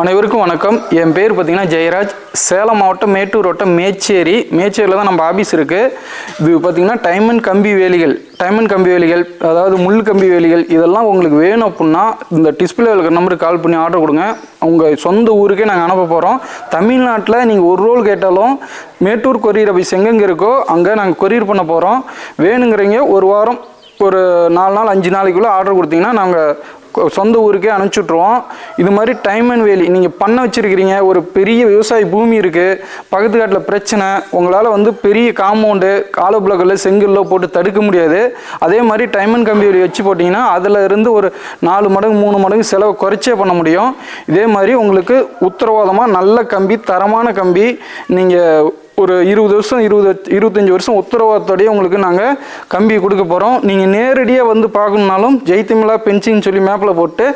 அனைவருக்கும் வணக்கம். என் பேர் பார்த்தீங்கன்னா ஜெயராஜ். சேலம் மாவட்டம் மேட்டூர் வட்டம் மேச்சேரி. மேச்சேரியில் தான் நம்ம ஆஃபீஸ் இருக்குது இது பார்த்தீங்கன்னா டைமண்ட் கம்பி வேலிகள். டைமண்ட் கம்பி வேலிகள் அதாவது முள் கம்பி வேலிகள் இதெல்லாம் உங்களுக்கு வேணும் அப்படின்னா இந்த டிஸ்பிளே இருக்கிற நம்பருக்கு கால் பண்ணி ஆர்டர் கொடுங்க. உங்கள் சொந்த ஊருக்கே நாங்கள் அனுப்ப போகிறோம் தமிழ்நாட்டில் நீங்கள் ஒரு ரோல் கேட்டாலும் மேட்டூர் கொரியர் ஆஃபீஸ் எங்கெங்கே இருக்கோ அங்கே நாங்கள் கொரியர் பண்ண போகிறோம் வேணுங்கிறீங்க ஒரு வாரம் ஒரு நாலு நாள் அஞ்சு நாளைக்குள்ளே ஆர்டர் கொடுத்தீங்கன்னா நாங்கள் சொந்த ஊருக்கே அனுப்பிச்சுட்ருவோம் இது மாதிரி டைம் அண்ட் வேலி நீங்கள் பண்ண வச்சுருக்கிறீங்க ஒரு பெரிய விவசாய பூமி இருக்குது பக்கத்து காட்டில் பிரச்சனை உங்களால் வந்து பெரிய காம்பவுண்டு காலோ பிளக்கில் செங்கல்ல போட்டு தடுக்க முடியாது. அதே மாதிரி டைம் அண்ட் கம்பி வேலி வச்சு போட்டிங்கன்னா அதில் இருந்து ஒரு நாலு மடங்கு மூணு மடங்கு செலவு குறைச்சே பண்ண முடியும். இதே மாதிரி உங்களுக்கு உத்தரவாதமாக நல்ல கம்பி தரமான கம்பி நீங்கள் ஒரு இருபது வருஷம் இருபது இருபத்தஞ்சி வருஷம் உத்தரவாதத்தோடய உங்களுக்கு நாங்கள் கம்பி கொடுக்க போகிறோம் நீங்கள் நேரடியாக வந்து பார்க்கணுனாலும் ஜெய்திமிழா பென்சின்னு சொல்லி மேப்பில் போட்டு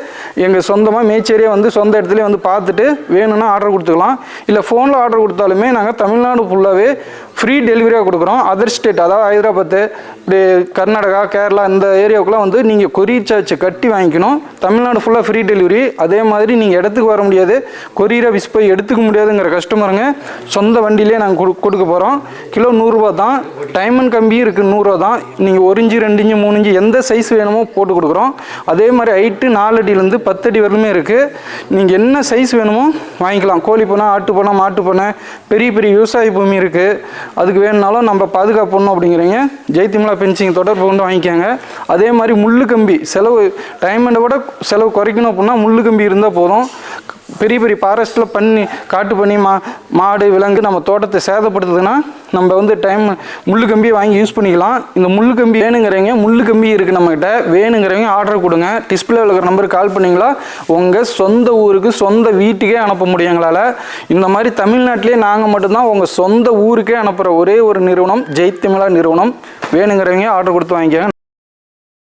எங்கள் சொந்தமாக மேச்சேரியே வந்து சொந்த இடத்துலேயே வந்து பார்த்துட்டு வேணும்னா ஆர்டர் கொடுத்துக்கலாம். இல்லை ஃபோனில் ஆர்டர் கொடுத்தாலுமே நாங்கள் தமிழ்நாடு ஃபுல்லாகவே ஃப்ரீ டெலிவரியாக கொடுக்குறோம். அதர் ஸ்டேட் அதாவது ஹைதராபாத்து இப்படி கர்நாடகா கேரளா இந்த ஏரியாவுக்குலாம் வந்து நீங்கள் கொரியர் சார்ஜ் கட்டி வாங்கிக்கணும். தமிழ்நாடு ஃபுல்லாக ஃப்ரீ டெலிவரி அதே மாதிரி நீங்கள் இடத்துக்கு வர முடியாது. கொரியரை விஸ் போய் எடுத்துக்க முடியாதுங்கிற கஸ்டமருங்க சொந்த வண்டியிலே நாங்கள் கொடு கொடுக்க போகிறோம் கிலோ நூறுரூவா தான். டைமண்ட் கம்பியும் கம்பி இருக்குது நூறுரூவா தான். நீங்கள் ஒரு இஞ்சி ரெண்டு இஞ்சி மூணு இஞ்சி எந்த சைஸ் வேணுமோ போட்டு கொடுக்குறோம். அதே மாதிரி ஹைட்டு நாலு அடியிலேருந்து பத்து அடி வரலுமே இருக்குது நீங்கள் என்ன சைஸ் வேணுமோ வாங்கிக்கலாம். கோழி பண்ணை ஆட்டு பண்ணை மாட்டு பண்ணை பெரிய பெரிய விவசாய பூமி இருக்குது அதுக்கு வேணுனாலும் நம்ம பாதுகாப்புணும் அப்படிங்கிறீங்க. ஜெய்திமலா பென்சிங் தொடர்பு கொண்டு வாங்கிக்கோங்க. அதே மாதிரி முள்ளு கம்பி செலவு டைமண்டை விட செலவு குறைக்கணும் அப்படின்னா முள்ளு கம்பி இருந்தால் போதும். பெரிய பெரிய ஃபாரஸ்ட்டில் பண்ணி காட்டு பண்ணி மா மாடு விலங்கு நம்ம தோட்டத்தை சேதப்படுத்துதுன்னா நம்ம வந்து டைம் முள்ளு கம்பி வாங்கி யூஸ் பண்ணிக்கலாம். இந்த முள்ளு கம்பி வேணுங்கிறவங்க முள்ளு கம்பி இருக்குது நம்மகிட்ட வேணுங்கிறவங்க ஆர்டர் கொடுங்க. டிஸ்பிளேவில் இருக்கிற நம்பருக்கு கால் பண்ணிங்களா உங்கள் சொந்த ஊருக்கு சொந்த வீட்டுக்கே அனுப்ப முடியும் எங்களால். இந்த மாதிரி தமிழ்நாட்டிலே நாங்கள் மட்டும்தான் உங்கள் சொந்த ஊருக்கே அனுப்புகிற ஒரே ஒரு நிறுவனம் ஜெய்திமிழா நிறுவனம். வேணுங்கிறவங்க ஆர்டர் கொடுத்து வாங்கிக்கோங்க.